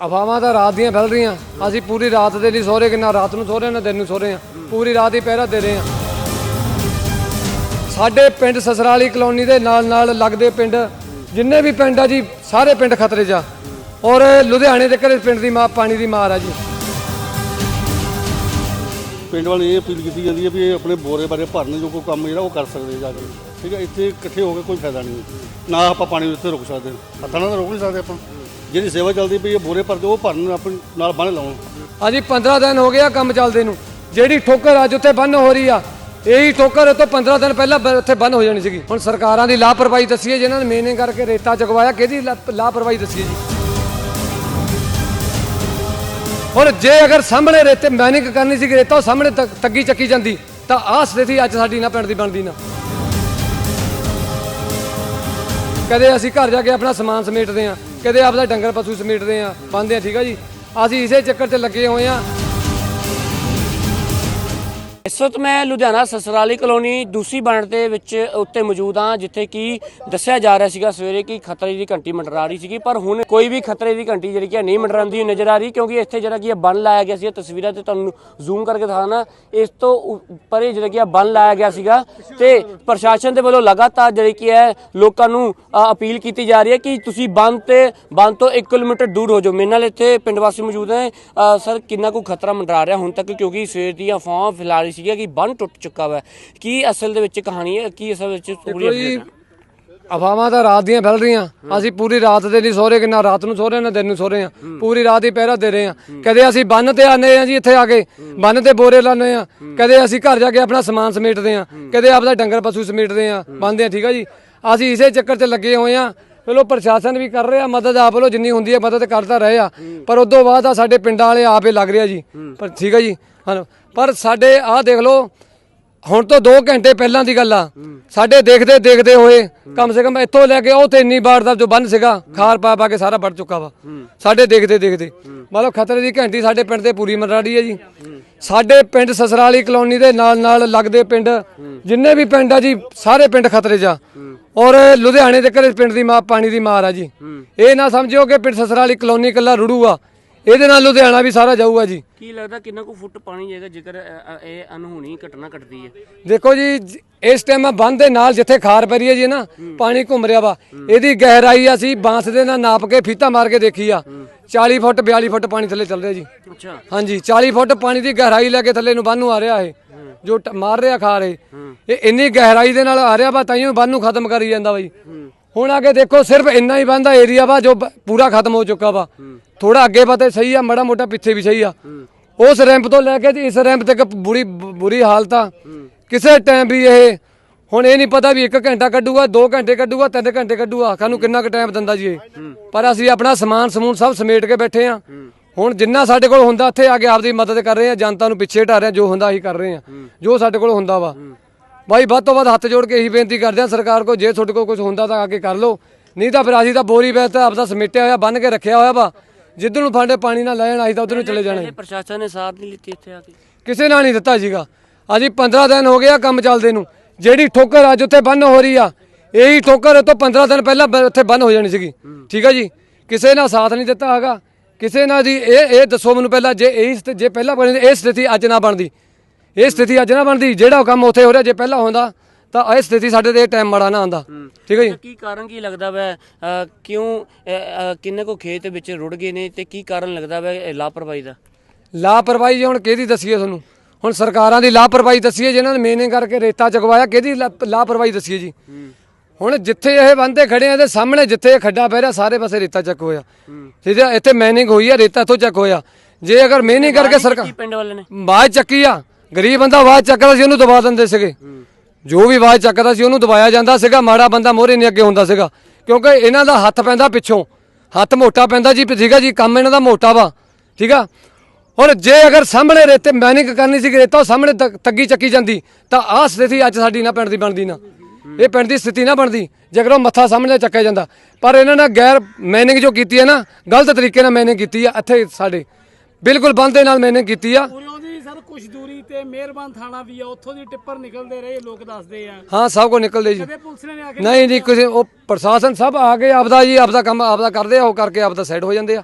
ਅਫਵਾਹਾਂ ਤਾਂ ਰਾਤ ਦੀਆਂ ਫੈਲ ਰਹੀਆਂ। ਅਸੀਂ ਪੂਰੀ ਰਾਤ ਦੇ ਲਈ ਸੋਰੇ ਕਿੰਨਾ, ਰਾਤ ਨੂੰ ਸੋਰੇ ਨਾ ਦਿਨ ਨੂੰ ਸੋਰੇ ਆ ਪੂਰੀ ਰਾਤ ਹੀ ਪਹਿਰਾ ਦੇ ਰਹੇ ਆ ਸਾਡੇ ਪਿੰਡ ਸਸਰਾਲੀ ਕਲੋਨੀ ਦੇ ਨਾਲ ਨਾਲ ਲੱਗਦੇ ਪਿੰਡ, ਜਿੰਨੇ ਵੀ ਪਿੰਡ ਆ ਜੀ, ਸਾਰੇ ਪਿੰਡ ਖਤਰੇ 'ਚ ਆ। ਔਰ ਲੁਧਿਆਣੇ ਦੇ ਘਰੇ ਪਿੰਡ ਦੀ ਮਾਂ, ਪਾਣੀ ਦੀ ਮਾਰ ਆ ਜੀ। ਪਿੰਡ ਵਾਲੇ ਇਹ ਅਪੀਲ ਕੀਤੀ ਜਾਂਦੀ ਹੈ ਵੀ ਇਹ ਆਪਣੇ ਬੋਰੇ ਬਾਰੇ ਭਰਨ ਜੋ ਕੋਈ ਕੰਮ ਜਿਹੜਾ ਉਹ ਕਰ ਸਕਦੇ ਜਾ ਕੇ। ਠੀਕ ਹੈ, ਇੱਥੇ ਇਕੱਠੇ ਹੋ ਕੇ ਕੋਈ ਫਾਇਦਾ ਨਹੀਂ। ਨਾ ਆਪਾਂ ਪਾਣੀ ਉੱਤੇ ਰੁਕ ਸਕਦੇ। ਹੱਥਾਂ ਨਾਲ ਤਾਂ ਰੋਕ ਨਹੀਂ ਸਕਦੇ ਆਪਾਂ। ਜਿਹੜੀ ਸੇਵਾ ਚੱਲਦੀ ਪਈ ਹੈ, ਬੋਰੇ ਭਰਦੇ ਉਹ ਭਰਨ ਆਪਣੇ ਨਾਲ ਬੰਨ ਲਾਉਣ। ਹਾਂਜੀ 15 ਦਿਨ ਹੋ ਗਿਆ ਕੰਮ ਚੱਲਦੇ ਨੂੰ। ਜਿਹੜੀ ਠੋਕਰ ਅੱਜ ਉੱਥੇ ਬੰਨ ਹੋ ਰਹੀ ਆ, ਇਹੀ ਠੋਕਰ ਤੋਂ 15 ਦਿਨ ਪਹਿਲਾਂ ਬ- ਉੱਥੇ ਬੰਨ ਹੋ ਜਾਣੀ ਸੀਗੀ। ਹੁਣ ਸਰਕਾਰਾਂ ਦੀ ਲਾਪਰਵਾਹੀ ਦੱਸੀਏ, ਜਿਨ੍ਹਾਂ ਨੇ ਮੇਨੇ ਕਰਕੇ ਰੇਤਾ ਚਗਵਾਇਆ ਕਿਹਦੀ ਲਾ- ਲਾਪਰਵਾਹੀ ਦੱਸੀਏ ਜੀ? ਹੁਣ ਜੇ ਅਗਰ ਸਾਹਮਣੇ ਰੇਤੇ ਮੈਨਿੰਗ ਕਰਨੀ ਸੀ ਰੇਤਾ ਉਹ ਸਾਹਮਣੇ ਤ- ਤੱਗੀ ਚੱਕੀ ਜਾਂਦੀ, ਤਾਂ ਆਹ ਸਥਿਤੀ ਅੱਜ ਸਾਡੀ ਨਾ ਪਿੰਡ ਦੀ ਬਣਦੀ ਨਾ। ਕਦੇ ਅਸੀਂ ਘਰ ਜਾ ਕੇ ਆਪਣਾ ਸਮਾਨ ਸਮੇਟਦੇ ਹਾਂ ਕਦੇ ਆਪਦਾ ਡੰਗਰ ਪਸ਼ੂ ਸਮੇਟਦੇ ਆ, ਪਾਉਂਦੇ ਆ, ਠੀਕ ਆ ਜੀ? ਅਸੀਂ ਇਸੇ ਚੱਕਰ 'ਚ ਲੱਗੇ ਹੋਏ ਆ। ਇਸ ਵਕਤ ਮੈਂ ਲੁਧਿਆਣਾ ਸਸਰਾਲੀ ਕਲੋਨੀ ਦੂਸਰੀ ਬਣਨ ਦੇ ਵਿੱਚ ਉੱਤੇ ਮੌਜੂਦ ਹਾਂ, ਜਿੱਥੇ ਕਿ ਦੱਸਿਆ ਜਾ ਰਿਹਾ ਸੀਗਾ ਸਵੇਰੇ ਕਿ ਖਤਰੇ ਦੀ ਘੰਟੀ ਮੰਡਰਾ ਰਹੀ ਸੀਗੀ, ਪਰ ਹੁਣ ਕੋਈ ਵੀ ਖਤਰੇ ਦੀ ਘੰਟੀ ਜਿਹੜੀ ਕਿ ਨਹੀਂ ਮੰਡਰਾਉਂਦੀ ਨਜ਼ਰ ਆ ਰਹੀ, ਕਿਉਂਕਿ ਇੱਥੇ ਜਿਹੜਾ ਕਿ ਇਹ ਬੰਨ ਲਾਇਆ ਗਿਆ ਸੀ ਤਸਵੀਰਾਂ ਤੇ ਤੁਹਾਨੂੰ ਜ਼ੂਮ ਕਰਕੇ ਦਿਖਾਣਾ ਇਸ ਤੋਂ ਉੱਪਰ ਜਿਹੜਾ ਕਿ ਇਹ ਬੰਨ ਲਾਇਆ ਗਿਆ ਸੀਗਾ ਤੇ ਪ੍ਰਸ਼ਾਸਨ ਦੇ ਵੱਲੋਂ ਲਗਾਤਾਰ ਜਿਹੜੀ ਕਿ ਹੈ ਲੋਕਾਂ ਨੂੰ ਅਪੀਲ ਕੀਤੀ ਜਾ ਰਹੀ ਹੈ ਕਿ ਤੁਸੀਂ ਬੰਨ ਤੇ, ਬੰਨ ਤੋਂ 1 ਕਿਲੋਮੀਟਰ ਦੂਰ ਹੋ ਜਾਓ। ਮੇਰੇ ਨਾਲ ਇੱਥੇ ਪਿੰਡ ਵਾਸੀ ਮੌਜੂਦ ਹੈ ਸਰ, ਕਿੰਨਾ ਕੁ ਖਤਰਾ ਮੰਡਰਾ ਰਿਹਾ ਹੁਣ ਤੱਕ, ਕਿਉਂਕਿ ਸਵੇਰ ਦੀਆਂ ਅਫਵਾਹਾਂ ਫਿਲਹਾਲ ਸੀਗੀ ਕਿ ਬੰਨ ਟੁੱਟ ਚੁੱਕਾ ਵਾ। ਕੀ ਅਸਲ ਦੇ ਵਿੱਚ ਕਹਾਣੀ ਹੈ? ਕੀ ਅਸਲ ਵਿੱਚ ਪੂਰੀ update ਹੈ? ਅਫਵਾਹਾਂ ਤਾਂ ਰਾਤ ਦੀਆਂ ਫੈਲ ਰਹੀਆਂ। ਅਸੀਂ ਪੂਰੀ ਰਾਤ ਦੇ ਲਈ ਸੋਰੇ ਕਿੰਨਾ ਰਾਤ ਨੂੰ ਸੋਰੇ ਨਾ ਦਿਨ ਨੂੰ ਸੋਰੇ ਆ ਪੂਰੀ ਰਾਤ ਹੀ ਪਹਿਰਾ ਦੇ ਰਹੇ ਆ ਕਦੇ ਅਸੀਂ ਬੰਨ ਤੇ ਆਨੇ ਆ ਜੀ ਇੱਥੇ ਆ ਕੇ। ਬੰਨ ਤੇ ਬੋਰੇ ਲਾਉਂਦੇ ਆ ਕਦੇ ਅਸੀਂ ਘਰ ਜਾ ਕੇ ਆਪਣਾ ਸਮਾਨ ਸਮੇਟਦੇ ਆ ਕਦੇ ਆਪਦਾ ਡੰਗਰ ਪਸ਼ੂ ਸਮੇਟਦੇ ਆ ਬੰਨਦੇ ਆ ਠੀਕ ਆ ਜੀ? ਅਸੀਂ ਇਸੇ ਚੱਕਰ 'ਚ ਲੱਗੇ ਹੋਏ ਆ ਚਲੋ ਪ੍ਰਸ਼ਾਸਨ ਵੀ ਕਰ ਰਿਹਾ, ਮਦਦ ਆਪ ਵੱਲੋਂ ਜਿੰਨੀ ਹੁੰਦੀ ਹੈ ਮਦਦ ਕਰਦਾ ਰਹੇ ਆ। ਪਰ ਉਦੋਂ ਬਾਅਦ ਆ ਸਾਡੇ ਪਿੰਡਾਂ ਵਾਲੇ ਆਪੇ ਲੱਗ ਰਿਹਾ ਜੀ। ਪਰ ਠੀਕ ਆ ਜੀ ਹਾਂ ਪਰ ਸਾਡੇ ਆਹ ਦੇਖ ਲਓ, ਹੁਣ ਤੋਂ 2 ਘੰਟੇ ਪਹਿਲਾਂ ਦੀ ਗੱਲ ਆ। ਸਾਡੇ ਦੇਖਦੇ ਦੇਖਦੇ ਹੋਏ ਕਮ ਸੇ ਕਮ ਇੱਥੋਂ ਲੈ ਕੇ ਉਹ ਤੇ ਇੰਨੀ ਬਾੜ ਦਾ ਜੋ ਬੰਨ ਸੀਗਾ, ਖਾਰ ਪਾ ਪਾ ਕੇ ਸਾਰਾ ਵੱਢ ਚੁੱਕਾ ਵਾ। ਸਾਡੇ ਦੇਖਦੇ ਦੇਖਦੇ। ਮਤਲਬ ਖਤਰੇ ਦੀ ਘੰਟੀ ਸਾਡੇ ਪਿੰਡ ਤੇ ਪੂਰੀ ਮਰਾੜੀ ਹੈ ਜੀ। ਸਾਡੇ ਪਿੰਡ ਸਸਰਾਲੀ ਕਲੋਨੀ ਦੇ ਨਾਲ ਨਾਲ ਲੱਗਦੇ ਪਿੰਡ, ਜਿੰਨੇ ਵੀ ਪਿੰਡ ਆ ਜੀ, ਸਾਰੇ ਪਿੰਡ ਖਤਰੇ 'ਚ ਆ। ਔਰ ਲੁਧਿਆਣੇ ਦੇ ਘਰੇ ਪਿੰਡ ਦੀ ਮਾਂ ਪਾਣੀ ਦੀ ਮਾਰ ਆ ਜੀ। ਇਹ ਨਾ ਸਮਝਿਓ ਕਿ ਪਿੰਡ ਸਸਰਾਲੀ ਕਲੋਨੀ ਕੱਲਾ ਰੁੜੂ ਆ। ਇਹਦੇ ਨਾਲ ਲੁਧਿਆਣਾ ਵੀ ਸਾਰਾ ਜਾਊਗਾ ਜੀ। ਕੀ ਲੱਗਦਾ ਕਿੰਨਾ ਕੁ ਫੁੱਟ ਪਾਣੀ ਜਾਏਗਾ ਜੇਕਰ ਇਹ ਅਨਹੋਣੀ ਘਟਨਾ ਘਟਦੀ ਹੈ? ਦੇਖੋ ਜੀ ਇਸ ਟਾਈਮ ਬੰਦ ਦੇ ਨਾਲ ਜਿੱਥੇ ਖਾਰ ਪੈ ਰਹੀ ਹੈ ਜੀ ਨਾ ਪਾਣੀ ਘੁੰਮ ਰਿਹਾ ਵਾ। ਇਹਦੀ ਗਹਿਰਾਈ ਅਸੀਂ ਬਾਂਸ ਦੇ ਨਾਲ ਨਾਪ ਕੇ ਫੀਤਾ ਮਾਰ ਕੇ ਦੇਖੀ ਆ। 40 ਫੁੱਟ 42 ਫੁੱਟ ਪਾਣੀ ਥੱਲੇ ਚੱਲ ਰਿਹਾ ਜੀ। ਅੱਛਾ। ਹਾਂਜੀ 40 ਫੁੱਟ ਪਾਣੀ ਦੀ ਗਹਿਰਾਈ ਲੈ ਕੇ ਥੱਲੇ ਨੂੰ ਬੰਨ ਆ ਰਿਹਾ ਇਹ। ਜੋ ਟ- ਮਾਰ ਰਿਹਾ ਖਾਰ ਇਹ ਇਹ ਇੰਨੀ ਗਹਿਰਾਈ ਦੇ ਨਾਲ ਆ ਰਿਹਾ ਵਾ ਤਾਈਓ ਬੰਨ ਨੂੰ ਖਤਮ ਕਰੀ ਜਾਂਦਾ ਬਾਈ। ਹੁਣ ਅੱਗੇ ਦੇਖੋ, ਸਿਰਫ ਇੰਨਾ ਹੀ ਬੰਦਾ ਏਰੀਆ ਵਾ ਜੋ ਬ- ਪੂਰਾ ਖਤਮ ਹੋ ਚੁੱਕਾ ਵਾ। ਥੋੜਾ ਅੱਗੇ ਪਤੇ ਸਹੀ ਆ, ਮੜਾ ਮੋਟਾ ਪਿੱਛੇ ਵੀ ਸਹੀ ਆ। ਉਸ ਰੈਂਪ ਤੋਂ ਲੈ ਕੇ ਤੇ ਇਸ ਰੈਂਪ ਤੱਕ ਬੁਰੀ ਬੁਰੀ ਹਾਲਤ। ਆ ਕਿਸੇ ਟਾਈਮ ਵੀ ਇਹ, ਹੁਣ ਇਹ ਨਹੀਂ ਪਤਾ ਵੀ 1 ਘੰਟਾ ਕੱਢੂਗਾ 2 ਘੰਟੇ ਕੱਢੂਗਾ 3 ਘੰਟੇ ਕੱਢੂਗਾ। ਸਾਨੂੰ ਕਿੰਨਾ ਕੁ ਟਾਈਮ ਦਿੰਦਾ ਜੀ ਇਹ। ਪਰ ਅਸੀਂ ਆਪਣਾ ਸਮਾਨ ਸਮੂਨ ਸਭ ਸਮੇਟ ਕੇ ਬੈਠੇ ਆ। ਹੁਣ ਜਿੰਨਾ ਸਾਡੇ ਕੋਲ ਹੁੰਦਾ ਇੱਥੇ ਆ ਕੇ ਆਪਦੀ ਮਦਦ ਕਰ ਰਹੇ ਆ ਜਨਤਾ ਨੂੰ ਪਿੱਛੇ ਹਟਾ ਰਹੇ ਆ ਜੋ ਹੁੰਦਾ ਅਸੀਂ ਕਰ ਰਹੇ ਆ। ਜੋ ਸਾਡੇ ਕੋਲ ਹੁੰਦਾ ਵਾ। ਬਾਈ ਵੱਧ ਤੋਂ ਵੱਧ ਹੱਥ ਜੋੜ ਕੇ ਇਹੀ ਬੇਨਤੀ ਕਰਦੇ ਆ ਸਰਕਾਰ ਕੋ ਜੇ ਤੁਹਾਡੇ ਕੋਲ ਕੁਝ ਹੁੰਦਾ ਤਾਂ ਆ ਕੇ ਕਰ ਲਓ। ਨਹੀਂ ਤਾਂ ਫਿਰ ਅਸੀਂ ਤਾਂ ਬੋਰੀ ਵੈਸ ਤਾਂ ਆਪਦਾ ਸਮੇਟਿਆ ਹੋਇਆ ਬੰਨ ਕੇ ਰੱਖਿਆ ਹੋਇਆ ਵਾ। ਜਿੱਧਰ ਨੂੰ ਫਾਂਡੇ ਪਾਣੀ ਨਾਲ ਲੈਣ ਅਸੀਂ ਤਾਂ ਉਧਰ ਨੂੰ ਚਲੇ ਜਾਣਾ ਇਹ ਪ੍ਰਸ਼ਾਸਨ ਨੇ ਸਾਥ ਨਹੀਂ ਲਿੱਤੀ ਇੱਥੇ ਆ ਕੇ। ਕਿਸੇ ਨਾਲ ਨਹੀਂ ਦਿੱਤਾ ਜੀਗਾ ਅਜੀ 15 ਦਿਨ ਹੋ ਗਏ ਆ ਕੰਮ ਚੱਲਦੇ ਨੂੰ। ਜਿਹੜੀ ਠੋਕਰ ਅੱਜ ਉੱਥੇ ਬੰਨ ਹੋ ਰਹੀ ਆ ਇਹੀ ਠੋਕਰ ਤੋਂ 15 ਦਿਨ ਪਹਿਲਾਂ ਬ- ਉੱਥੇ ਬੰਨ ਹੋ ਜਾਣੀ ਸੀਗੀ। ਠੀਕ ਆ ਜੀ? ਕਿਸੇ ਨਾਲ ਸਾਥ ਨਹੀਂ ਦਿੱਤਾ ਹੈਗਾ। ਕਿਸੇ ਨਾਲ ਦੀ ਇਹ ਇਹ ਦੱਸੋ ਮੈਨੂੰ ਪਹਿਲਾਂ ਜੇ ਇਹ ਜੇ ਪਹਿਲਾਂ ਬਣੀ ਇਹ ਸਥਿਤੀ ਅੱਜ ਨਾ ਬਣਦੀ। ਇਹ ਸਥਿਤੀ ਅੱਜ ਨਾ ਬਣਦੀ ਜਿਹੜਾ ਕੰਮ ਉੱਥੇ ਹੋ ਰਿਹਾ ਜੇ ਪਹਿਲਾਂ ਹੁੰਦਾ ਤਾਂ ਇਹ ਸਥਿਤੀ ਸਾਡੇ ਤੇ ਟਾਈਮ ਮਾੜਾ ਨਾ ਆਉਂਦਾ। ਠੀਕ ਹੈ ਜੀ? ਕੀ ਕਾਰਨ ਕੀ ਲੱਗਦਾ ਵੈ? ਕਿਉਂ ਕਿੰਨੇ ਕੋ ਖੇਤ ਵਿੱਚ ਰੁੜ ਗਏ ਨੇ ਤੇ ਕੀ ਕਾਰਨ ਲੱਗਦਾ ਵੈ ਲਾਪਰਵਾਹੀ ਦਾ? ਲਾਪਰਵਾਹੀ ਜੀ ਹੁਣ ਕਿਹਦੀ ਦੱਸੀਏ ਤੁਹਾਨੂੰ? ਹੁਣ ਸਰਕਾਰਾਂ ਦੀ ਲਾਪਰਵਾਹੀ ਦੱਸੀਏ ਜਿਨ੍ਹਾਂ ਨੇ ਮੇਨੇ ਕਰਕੇ ਰੇਤਾ ਚਕਵਾਇਆ ਕਿਹਦੀ ਲਾਪਰਵਾਹੀ ਦੱਸੀਏ ਜੀ? ਹੁਣ ਜਿੱਥੇ ਇਹ ਬੰਦੇ ਖੜੇ ਆ ਇਹਦੇ ਸਾਹਮਣੇ ਜਿੱਥੇ ਇਹ ਖੱਡਾ ਪੈ ਰਿਹਾ ਸਾਰੇ ਪਾਸੇ ਰੇਤਾ ਚੱਕ ਹੋਇਆ। ਠੀਕ ਹੈ ਇੱਥੇ ਮੈਨਿੰਗ ਹੋਈ ਹੈ ਰੇਤਾ ਇੱਥੋਂ ਚੱਕ ਹੋਇਆ। ਜੇ ਅਗਰ ਮੇਨਿੰਗ ਕਰਕੇ ਸਰਕਾਰ ਪਿੰਡ ਵਾਲੇ ਨੇ। ਆਵਾਜ਼ ਚੱਕੀ ਆ। ਗਰੀਬ ਬੰਦਾ ਆਵਾਜ਼ ਚੱਕਦਾ ਸੀ ਉਹਨੂੰ ਦਬਾ ਦਿੰਦੇ ਸੀਗੇ। ਜੋ ਵੀ ਆਵਾਜ਼ ਚੱਕਦਾ ਸੀ ਉਹਨੂੰ ਦਬਾਇਆ ਜਾਂਦਾ ਸੀਗਾ। ਮਾੜਾ ਬੰਦਾ ਮੋਹਰੇ ਨਹੀਂ ਅੱਗੇ ਹੁੰਦਾ ਸੀਗਾ। ਕਿਉਂਕਿ ਇਹਨਾਂ ਦਾ ਹੱਥ ਪੈਂਦਾ ਪਿੱਛੋਂ। ਹੱਥ ਮੋਟਾ ਪੈਂਦਾ ਜੀ ਠੀਕ ਆ ਜੀ ਕੰਮ ਇਹਨਾਂ ਦਾ ਮੋਟਾ ਵਾ। ਠੀਕ ਆ? ਹੁਣ ਜੇ ਅਗਰ ਸਾਹਮਣੇ ਰੇਤੇ ਮੈਨਿੰਗ ਕਰਨੀ ਸੀ ਰੇਤਾ ਸਾਹਮਣੇ ਤੱਗੀ ਚੱਕੀ ਜਾਂਦੀ ਤਾਂ ਆਹ ਸਥਿਤੀ ਅੱਜ ਸਾਡੀ ਨਾ ਪਿੰਡ ਦੀ ਬਣਦੀ ਨਾ। ਇਹ ਪਿੰਡ ਦੀ ਸਥਿਤੀ ਨਾ ਬਣਦੀ ਜੇਕਰ ਉਹ ਮੱਥਾ ਸਾਹਮਣੇ ਚੱਕਿਆ ਜਾਂਦਾ। ਪਰ ਇਹਨਾਂ ਨੇ ਗੈਰ ਮੈਨਿੰਗ ਜੋ ਕੀਤੀ ਹੈ ਨਾ ਗਲਤ ਤਰੀਕੇ ਨਾਲ ਮੈਨਿੰਗ ਕੀਤੀ ਆ ਇੱਥੇ ਸਾਡੇ। ਬਿਲਕੁਲ ਬੰਦ ਦੇ ਨਾਲ ਮੈਨਿੰਗ ਕੀਤੀ ਆ। ਉਰੋਂ ਦੀ ਸਰ ਕੁਛ ਦੂਰੀ ਤੇ ਮਿਹਰਬਾਨ ਥਾਣਾ ਵੀ ਆ ਉੱਥੋਂ ਦੀ ਟਿੱਪਰ ਨਿਕਲਦੇ ਰਹੇ ਲੋਕ ਦੱਸਦੇ ਆ। ਹਾਂ ਸਭ ਕੋ ਨਿਕਲਦੇ ਜੀ। ਕਦੇ ਪੁਲਿਸ ਨੇ ਆ ਕੇ ਨਹੀਂ ਜੀ ਕਿਸੇ ਉਹ ਪ੍ਰਸ਼ਾਸਨ ਸਭ ਆ ਕੇ ਆਪਦਾ ਜੀ ਆਪਦਾ ਕੰਮ ਆਪਦਾ ਕਰਦੇ ਆ ਉਹ ਕਰਕੇ ਆਪਦਾ ਸਾਈਡ ਹੋ ਜਾਂਦੇ ਆ।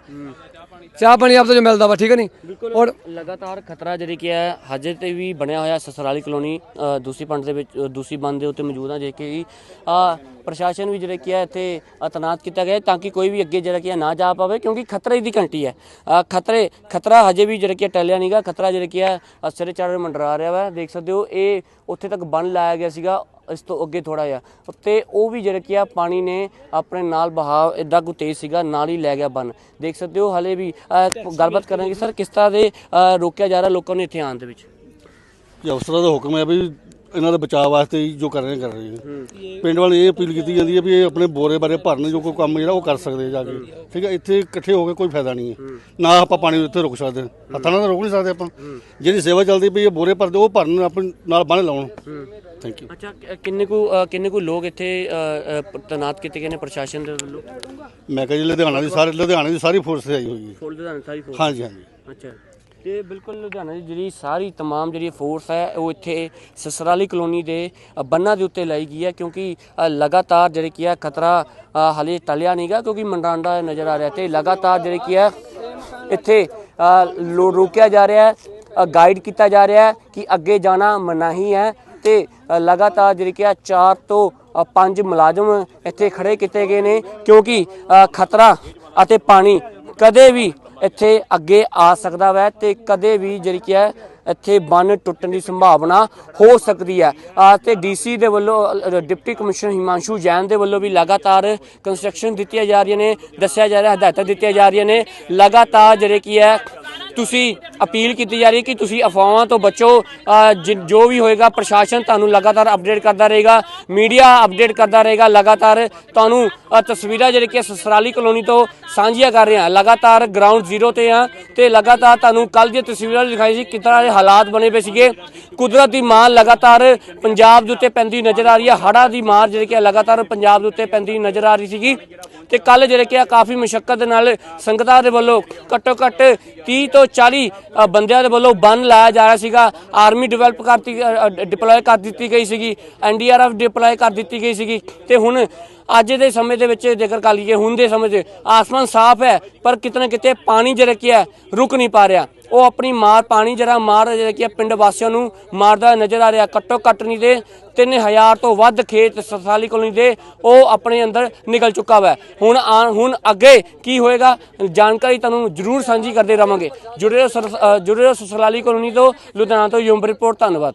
ਚਾਹ ਪਾਣੀ ਆਪ ਤੋਂ ਜੋ ਮਿਲਦਾ ਵਾ ਠੀਕ ਹੈ ਨਹੀਂ ਔਰ ਲਗਾਤਾਰ ਖਤਰਾ ਜਿਹੜੀ ਕਿ ਹੈ ਹਜੇ ਤੇ ਵੀ ਬਣਿਆ ਹੋਇਆ ਸਸਰਾਲੀ ਕਲੋਨੀ ਦੂਸਰੀ ਪੰਡ ਦੇ ਵਿੱਚ ਦੂਸਰੀ ਬੰਦ ਦੇ ਉੱਤੇ ਮੌਜੂਦ ਆ ਜੇ ਕਿ ਆ ਪ੍ਰਸ਼ਾਸਨ ਵੀ ਜਿਹੜਾ ਕੀ ਹੈ ਇੱਥੇ ਤੈਨਾਤ ਕੀਤਾ ਗਿਆ ਤਾਂ ਕਿ ਕੋਈ ਵੀ ਅੱਗੇ ਜਿਹੜਾ ਕੀ ਨਾ ਜਾ ਪਾਵੇ ਕਿਉਂਕਿ ਖਤਰੇ ਦੀ ਘੰਟੀ ਹੈ। ਖਤਰੇ ਖਤਰਾ ਹਜੇ ਵੀ ਜਿਹੜਾ ਕੀ ਟਲਿਆ ਨਹੀਂਗਾ ਖਤਰਾ ਜਿਹੜਾ ਕੀ ਹੈ ਸਿਰੇ ਚੜ੍ਹ ਮੰਡਰਾ ਰਿਹਾ ਵਾ ਦੇਖ ਸਕਦੇ ਹੋ ਇਹ ਉੱਥੇ ਤੱਕ ਬੰਨ ਲਾਇਆ ਗਿਆ ਸੀਗਾ ਇਸ ਤੋਂ ਅੱਗੇ ਥੋੜਾ ਜਿਹਾ। ਉੱਤੇ ਉਹ ਵੀ ਜਿਹੜਾ ਕੀ ਆ ਪਾਣੀ ਨੇ ਆਪਣੇ ਨਾਲ ਬਹਾਵ ਇਦਾਂ ਕੁ ਤੇਜ਼ ਸੀਗਾ ਨਾਲ ਹੀ ਲੈ ਗਿਆ ਬੰਨ। ਦੇਖ ਸਕਦੇ ਹੋ ਹਲੇ ਵੀ ਗੱਲਬਾਤ ਕਰਾਂਗੇ। ਸਰ ਕਿਸ ਤਰ੍ਹਾਂ ਦੇ ਰੋਕਿਆ ਜਾ ਰਿਹਾ ਲੋਕਾਂ ਨੂੰ ਇੱਥੇ ਆਉਣ ਦੇ ਵਿੱਚ? ਇਹ ਅਫਸਰਾਂ ਦਾ ਹੁਕਮ ਹੈ ਵੀ ਇਹਨਾਂ ਦੇ ਬਚਾਅ ਵਾਸਤੇ ਹੀ ਜੋ ਕਰ ਰਹੇ ਕਰ ਰਹੇ ਹੈ। ਪਿੰਡ ਵਾਲੇ ਇਹ ਅਪੀਲ ਕੀਤੀ ਜਾਂਦੀ ਹੈ ਵੀ ਇਹ ਆਪਣੇ ਬੋਰੇ ਬਾਰੇ ਭਰਨ ਜੋ ਕੋਈ ਕੰਮ ਜਿਹੜਾ ਉਹ ਕਰ ਸਕਦੇ ਜਾ ਕੇ। ਠੀਕ ਹੈ ਇੱਥੇ ਇਕੱਠੇ ਹੋ ਕੇ ਕੋਈ ਫਾਇਦਾ ਨਹੀਂ ਹੈ। ਨਾ ਆਪਾਂ ਪਾਣੀ ਉੱਤੇ ਰੁਕ ਸਕਦੇ ਹੱਥਾਂ ਨਾਲ ਤਾਂ ਰੋਕ ਨਹੀਂ ਸਕਦੇ ਆਪਾਂ। ਜਿਹੜੀ ਸੇਵਾ ਚੱਲਦੀ ਪਈ ਹੈ ਬੋਰੇ ਭਰਦੇ ਉਹ ਭਰਨ ਆਪਣੇ ਨਾਲ ਬੰਨ ਲਾਉਣ। ਥੈਂਕ ਯੂ ਅੱਛਾ ਕਿ- ਕਿੰਨੇ ਕੁ ਅ, ਕਿੰਨੇ ਕੁ ਲੋਕ ਇੱਥੇ ਅ, ਅ, ਤੈਨਾਤ ਕੀਤੇ ਗਏ ਨੇ ਪ੍ਰਸ਼ਾਸਨ ਦੇ ਵੱਲੋਂ ਮੈਂ ਕਿਹਾ ਜੀ ਲੁਧਿਆਣਾ ਦੀ ਸਾਰੇ ਲੁਧਿਆਣੇ ਦੀ ਸਾਰੀ ਫੋਰਸ ਆਈ ਹੋਈ ਹੈ ਫੁੱਲ ਲੁਧਿਆਣਾ ਸਾਰੀ ਫੋਰਸ ਹਾਂਜੀ ਹਾਂਜੀ ਅੱਛਾ ਤੇ ਬਿਲਕੁਲ ਲੁਧਿਆਣਾ ਦੀ ਜਿਹੜੀ ਸਾਰੀ तमाम ਜਿਹੜੀ ਫੋਰਸ ਹੈ ਉਹ ਇੱਥੇ ਸਸਰਾਲੀ ਕਲੋਨੀ ਦੇ ਅ, ਬੰਨਾਂ ਦੇ ਉੱਤੇ ਲਾਈ ਗਈ ਹੈ ਕਿਉਂਕਿ ਅ, ਲਗਾਤਾਰ ਜਿਹੜੇ ਕੀ ਹੈ ਖਤਰਾ ਅ, ਹਲੇ ਟਲਿਆ ਨਹੀਂਗਾ ਕਿਉਂਕਿ ਮੰਡਰਾਂਡਾ ਨਜ਼ਰ ਆ ਰਿਹਾ ਤੇ ਲਗਾਤਾਰ ਜਿਹੜੇ ਕੀ ਹੈ ਇੱਥੇ ਅ, ਲੋ ਰੋਕਿਆ ਜਾ ਰਿਹਾ ਹੈ ਅ, ਗਾਈਡ ਕੀਤਾ ਜਾ ਰਿਹਾ ਹੈ ਕਿ ਅੱਗੇ ਜਾਣਾ ਮਨਾਹੀ ਹੈ ਤੇ ਲਗਾਤਾਰ ਜਿਹੜੀ ਕਿ ਆ ਚਾਰ ਤੋਂ ਪੰਜ ਮੁਲਾਜ਼ਮ ਇੱਥੇ ਖੜੇ ਕੀਤੇ ਗਏ ਨੇ ਕਿਉਂਕਿ ਖਤਰਾ ਅਤੇ ਪਾਣੀ ਕਦੇ ਵੀ ਇੱਥੇ ਅੱਗੇ ਆ ਸਕਦਾ ਵੈ ਤੇ ਕਦੇ ਵੀ ਜਿਹੜੀ ਕਿ ਹੈ ਇੱਥੇ ਬੰਨ ਟੁੱਟਣ ਦੀ ਸੰਭਾਵਨਾ ਹੋ ਸਕਦੀ ਹੈ। ਅ, ਤੇ ਡੀਸੀ ਦੇ ਵੱਲੋਂ ਡਿਪਟੀ ਕਮਿਸ਼ਨਰ ਹਿਮਾਂਸ਼ੂ ਜੈਨ ਦੇ ਵੱਲੋਂ ਵੀ ਲਗਾਤਾਰ ਕੰਸਟਰਕਸ਼ਨ ਦਿੱਤੀਆਂ ਜਾ ਰਹੀਆਂ ਨੇ ਦੱਸਿਆ ਜਾ ਰਿਹਾ ਹਦਾਇਤਾਂ ਦਿੱਤੀਆਂ ਜਾ ਰਹੀਆਂ ਨੇ। ਲਗਾਤਾਰ ਜਿਹੜੇ ਕੀ ਹੈ ਤੁਸੀਂ ਅਪੀਲ ਕੀਤੀ ਜਾ ਰਹੀ ਹੈ ਕਿ ਤੁਸੀਂ ਅਫਵਾਹਾਂ ਤੋਂ ਬਚੋ ਜੋ ਵੀ ਹੋਏਗਾ, ਪ੍ਰਸ਼ਾਸਨ ਤੁਹਾਨੂੰ ਲਗਾਤਾਰ ਅਪਡੇਟ ਕਰਦਾ ਰਹੇਗਾ ਮੀਡੀਆ ਅਪਡੇਟ ਕਰਦਾ ਰਹੇਗਾ ਲਗਾਤਾਰ। ਤੁਹਾਨੂੰ ਤਸਵੀਰਾਂ ਜਿਹੜੀ ਕਿ ਸਸਰਾਲੀ ਕਲੋਨੀ ਤੋਂ ਸਾਂਝੀਆਂ ਕਰ ਰਹੇ ਹਾਂ। ਲਗਾਤਾਰ ਗਰਾਊਂਡ ਜ਼ੀਰੋ ਤੇ ਆ ਤੇ ਲਗਾਤਾਰ ਤੁਹਾਨੂੰ ਕੱਲ ਦੀਆਂ ਤਸਵੀਰਾਂ ਦਿਖਾਈ ਸੀ ਕਿਸ ਤਰ੍ਹਾਂ ਦੇ ਹਾਲਾਤ ਬਣੇ ਪਏ ਸੀਗੇ। ਕੁਦਰਤ ਦੀ ਮਾਰ ਲਗਾਤਾਰ ਪੰਜਾਬ ਦੇ ਉੱਤੇ ਪੈਂਦੀ ਨਜ਼ਰ ਆ ਰਹੀ ਹੈ। ਹੜ੍ਹਾਂ ਦੀ ਮਾਰ ਜਿਹੜੀ ਕਿ ਲਗਾਤਾਰ ਪੰਜਾਬ ਦੇ ਉੱਤੇ ਪੈਂਦੀ ਨਜ਼ਰ ਆ ਰਹੀ ਸੀਗੀ। ਤੇ ਕੱਲ ਜਿਹੜੇ ਕਿ ਆ ਕਾਫੀ ਮੁਸ਼ਕਲ ਦੇ ਨਾਲ ਸੰਗਤਾਂ ਦੇ ਵੱਲੋਂ ਘੱਟੋ ਘੱਟ 30 ਤੋਂ 40 ਬੰਦਿਆਂ ਦੇ ਵੱਲੋਂ ਬੰਨ ਲਾਇਆ ਜਾ ਰਿਹਾ ਸੀਗਾ। ਆਰਮੀ ਡਿਵੈਲਪ ਕਰਤੀ ਡਿਪਲੋਏ ਕਰ ਦਿੱਤੀ ਗਈ ਸੀਗੀ। ਐਨਡੀਆਰਐਫ ਡਿਪਲੋਏ ਕਰ ਦਿੱਤੀ ਗਈ ਸੀਗੀ। ਤੇ ਹੁਣ ਅੱਜ ਦੇ ਸਮੇਂ ਦੇ ਵਿੱਚ ਜੇਕਰ ਕਰ ਲਈਏ ਹੁਣ ਦੇ ਸਮੇਂ 'ਚ, ਆਸਮਾਨ ਸਾਫ਼ ਹੈ, ਪਰ ਕਿਤੇ ਨਾ ਕਿਤੇ ਪਾਣੀ ਜਿਹੜਾ ਕੀ ਹੈ, ਰੁਕ ਨਹੀਂ ਪਾ ਰਿਹਾ। ਉਹ ਆਪਣੀ ਮਾਰ, ਪਾਣੀ ਜਿਹੜਾ ਮਾਰ ਜਿਹੜਾ ਕੀ ਹੈ, ਪਿੰਡ ਵਾਸੀਆਂ ਨੂੰ ਮਾਰਦਾ ਨਜ਼ਰ ਆ ਰਿਹਾ। ਘੱਟੋ ਘੱਟ ਨਹੀਂ ਤੇ 3000 ਤੋਂ ਵੱਧ ਖੇਤ ਸਸਾਲੀ ਕਲੋਨੀ ਦੇ, ਉਹ ਆਪਣੇ ਅੰਦਰ ਨਿਕਲ ਚੁੱਕਾ ਵਾ। ਹੁਣ ਆ- ਹੁਣ ਅੱਗੇ ਕੀ ਹੋਏਗਾ, ਜਾਣਕਾਰੀ ਤੁਹਾਨੂੰ ਜ਼ਰੂਰ ਸਾਂਝੀ ਕਰਦੇ ਰਵਾਂਗੇ। ਜੁੜੇ ਰਹੋ ਸਰ- ਜੁੜੇ ਰਹੋ ਸਸਾਲੀ ਕਲੋਨੀ ਤੋਂ, ਲੁਧਿਆਣਾ ਤੋਂ ਯੂਮ ਰਿਪੋਰਟ, ਧੰਨਵਾਦ।